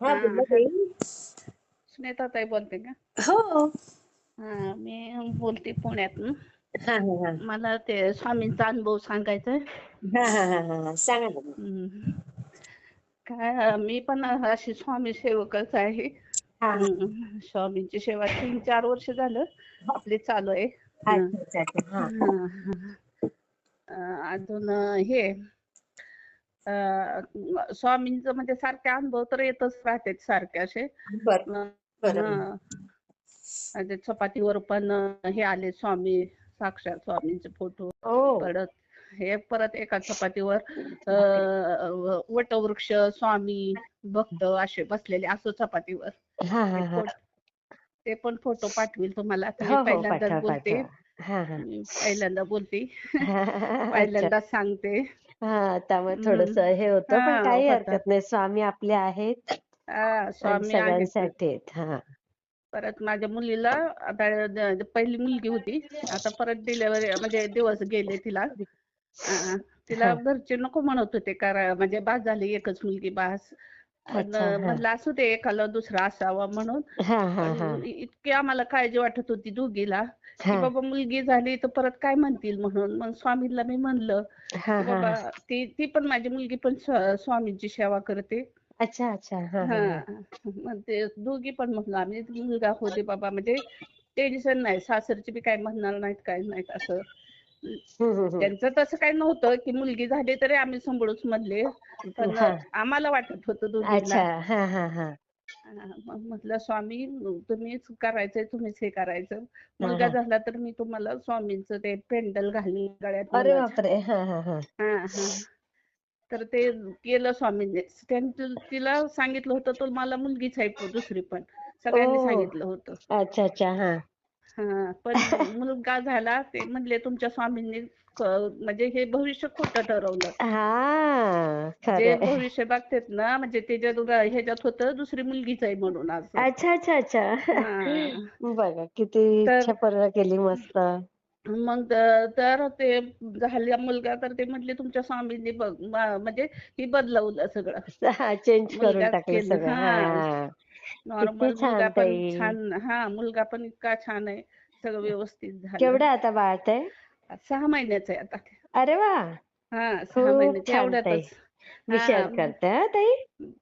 हा बोला ताई बोलते का हो हा मी बोलते पुण्यातून हा हा हा मला ते स्वामींचा अनुभव सांगायचा आहे हा हा हा हा हा. सांगा ना मग. हम्म. काय मी पण अशी स्वामी सेवकच आहे हा हा हम्म. स्वामींची सेवा तीन चार वर्ष झालं हा. आपली चालू आहे. अच्छा अच्छा अच्छा हा हं. अं, अजून हे स्वामींचं म्हणजे सारखे अनुभव तर येतच राहतात सारखे असे. म्हणजे चपातीवर पण हे आले स्वामी साक्षात स्वामींचे फोटो ओ. परत हे परत एका चपातीवर वटवृक्ष स्वामी भक्त असे बसलेले असो चपातीवर. ते हा. पण फोटो पाठवेल तुम्हाला. हो हो पहिल्यांदाच बोलते. हा हा. पहिल्यांदा बोलते. अच्छा. पहिल्यांदाच सांगते. हा त्यामुळे थोडस हे होतं पण हा काही होत. हरकत नाही. स्वामी आपले आहेत हा आणि स्वामी आहेत. सगळ्यांसाठी आहेत. हा. परत माझ्या मुलीला आता द- पहिली मुलगी होती. आता परत डिलेव्हरी म्हणजे दिवस गेले तिला. अं, तिला हा. घरचे नको म्हणत होते कारण म्हणजे बास झाली एकच मुलगी बास. पण अच्छा हा. म्हणलं असू दे एखादा दुसरा असावा म्हणून. हा हा पण हा. इतकी आम्हाला काळजी वाटत होती दोघीला. की बाबा मुलगी झाली तर परत काय म्हणतील म्हणून? मग स्वामींना मी म्हणलं बाबा ती ती पण माझी मुलगी पण स्वा- स्वामींची सेवा करते. अच्छा अच्छा. दोघी पण म्हणलो आम्ही मुलगा दे बाबा. म्हणजे टेन्शन नाही सासरची बी काय म्हणणार नाहीत काय नाहीत असं. त्यांचं तसं काही नव्हतं की मुलगी झाली तरी आम्ही सांभाळूच म्हणले. पण आम्हाला वाटत होतं दोघींना. मग म्हटलं स्वामी तुम्हीच करायचंय तुम्हीच हे करायचं. मुलगा झाला तर मी तुम्हाला स्वामींचं ते पेंडल घालीन गळ्यात अरे बापरे! हा हा हा. हा हा. तर ते केलं स्वामींनी. त्यांनी तिला सांगितलं होतं तर मला मुलगीच आहे दुसरी पण. सगळ्यांनी सांगितलं होतं. अच्छा अच्छा हा पण मुलगा झाला ते म्हणले तुमच्या स्वामींनी म्हणजे हे भविष्य खोटं ठरवलं. हा जे भविष्य बघतात ना म्हणजे त्याच्यात ह्याच्यात होतं दुसरी मुलगीच आहे म्हणून असं. अच्छा अच्छा अच्छा. हा. बघा किती तर इच्छा पूर्ण केली मस्त. मग त- तर ते झाला मुलगा तर ते म्हटले तुमच्या स्वामींनी बघ म- म्हणजे ही बदलवलं सगळं. हा चेंज करून मुलगाच टाकलं केलं. सगळं हा. हा. किती नॉर्मल मुलगा छान पण ताई. छान हा मुलगा पण इतका छान आहे. सगळं व्यवस्थित झालं. केवढं आता ते सहा महिन्याचं आहे आता. अरे वा. हा सहा खूप महिन्याच्या छान ताई. एवढ्यातच हा करते हा ताई.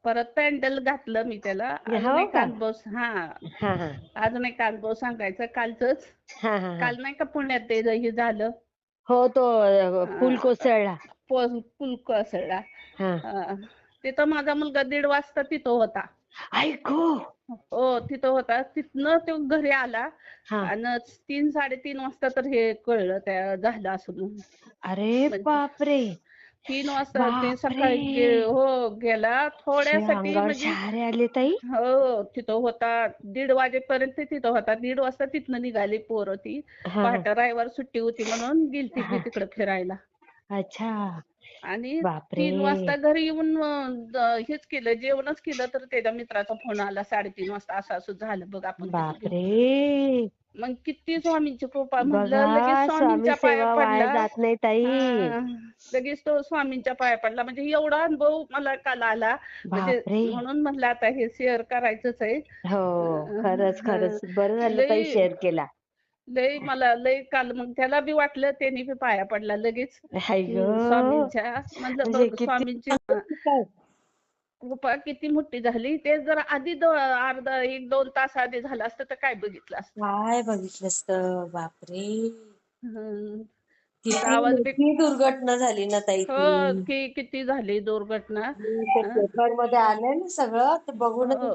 परत पॅन्डल घातलं मी त्याला. अजून हो एक का? अनुभव हा. हा हा. अजून एक अनुभव सांगायचा कालचंच. हा हा हा. काल नाही का पुण्यात ते हे झालं. हो तो अ, पूल अं, कोसळला. पूल कोसळला. हा. अं, तिथं माझा मुलगा दीड वाजता तिथं होता. ऐकू. हो तिथं होता. तिथनं तो घरी आला हा. आणि तीन साडेतीन वाजता तर हे कळलं त्या झालं असं म्हणून अरे म्हणजे बापरे. तीन वाजता ते सकाळी गे- हो गेला. शी, थोड्यासाठी अंगावर म्हणजे शहारे आले ताई? हो तिथं होता. दीड वाजेपर्यंत तिथं होता. दीड वाजता तिथनं निघाली पोरं ती. हा. पहाटे रविवार सुट्टी होती म्हणून गेलती ती. तिकडे फिरायला. अच्छा. आणि तीन वाजता घरी येऊन हेच केलं जेवणच केलं तर त्याच्या मित्राचा फोन आला साडेतीन वाजता असं असं झालं. बघ आपण बापरे! मग किती स्वामींची कृपा म्हणलं लगेच स्वामींच्या पाया पडला. जात नाही ताई. लगेच तो स्वामींच्या पाया पडला. म्हणजे एवढा अनुभव मला काल आला. म्हणजे म्हणून म्हणलं आता हे शेअर करायचंच आहे. हो खरंच. खरंच. बरं झालं ताई शेअर केला. लई मला लई काल मग त्याला बी वाटलं त्याने बी पाया पडला लगेच. हाय ग. हम्म, स्वामींच्या म्हणलं म्हणजे स्वामींची कृपा किती मोठी झाली ते जर आधी दो- अर्धा एक दोन तास आधी झालं असतं तर काय बघितलं असतं? काय बघितलंस तर बापरे. हम्म. किती आवाज दुर्घटना झाली ना ताई हो की किती झाली दुर्घटना हं? पेपरमध्ये आलंय ना सगळं ते बघूनच हो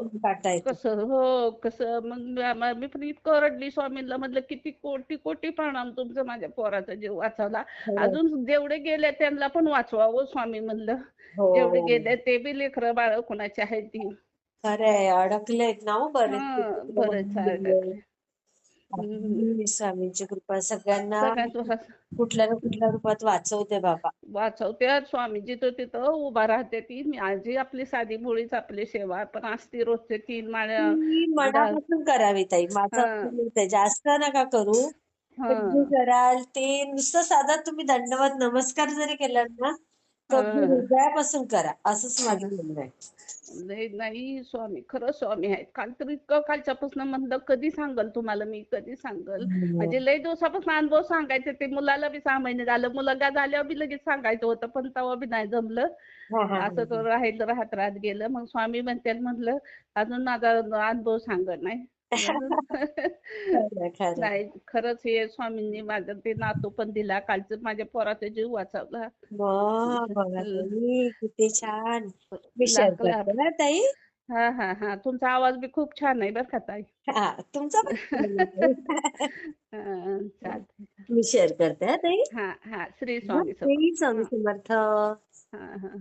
कसं हो कसं मग मी पण इतकं रडली स्वामींना म्हटलं किती कोटी कोटी प्रणाम तुमचं माझ्या पोराचा जीव वाचवला. खरंय. अजून जेवढे गेले त्यांना पण वाचवावं स्वामी म्हणलं. हो. जेवढे गेले ते बी लेकरं बाळ कोणाची आहेत ती. खरंय अडकलेत ना हो बरेच हा बरेच अडकले. हम्म. स्वामींची कृपा सगळ्यांना सगळ्यात कुठल्या ना कुठल्या रूपात वाचवते बाबा. वाचवते. स्वामी जिथं तिथं उभा राहते ती. मी आजी आपली साधी मुळीच आपली सेवा पण असती रोजचे तीन माळ्या ती दा- मनापासून करावी ताई. माझं हा. असं मत आहे जास्त नका करू. हा. पण जे कराल ते नुसतं साधा तुम्ही दंडवत नमस्कार जरी केला ना तर हृदयापासून करा असंच माझं म्हणणं आहे. नाही नाही स्वामी खरं स्वामी आहेत काल तर इतकं कालच्यापासून म्हणलं कधी सांगल तुम्हाला मी कधी सांगल? म्हणजे लय दिवसापासून अनुभव सांगायचे ते मुलाला बी सहा महिने झालं मुलगा झाल्यावर बी लगेच सांगायचं होतं पण तेव्हा बी नाही जमलं. हा, हा, असं तो राहिलं राहत राहत गेलं. मग स्वामी म्हणते म्हणलं अजून माझा अनुभव सांग नाही? खरं, खरं. नाही खरंच हे स्वामींनी माझं ते नातू पण दिला. कालचं माझ्या पोराचा जीव वाचवला. मग बघा ताई किती छान. मी शेअर लाख लाख. करते ना ताई? हा हा हा. तुमचा आवाज बी खूप छान आहे बरं का ताई. हा तुमचा पण छान आहे. हा, चालतंय. मी शेअर करते हा ताई? हा हा. श्री स्वामी समर्थ. श्री स्वामी समर्थ. हा हा हा.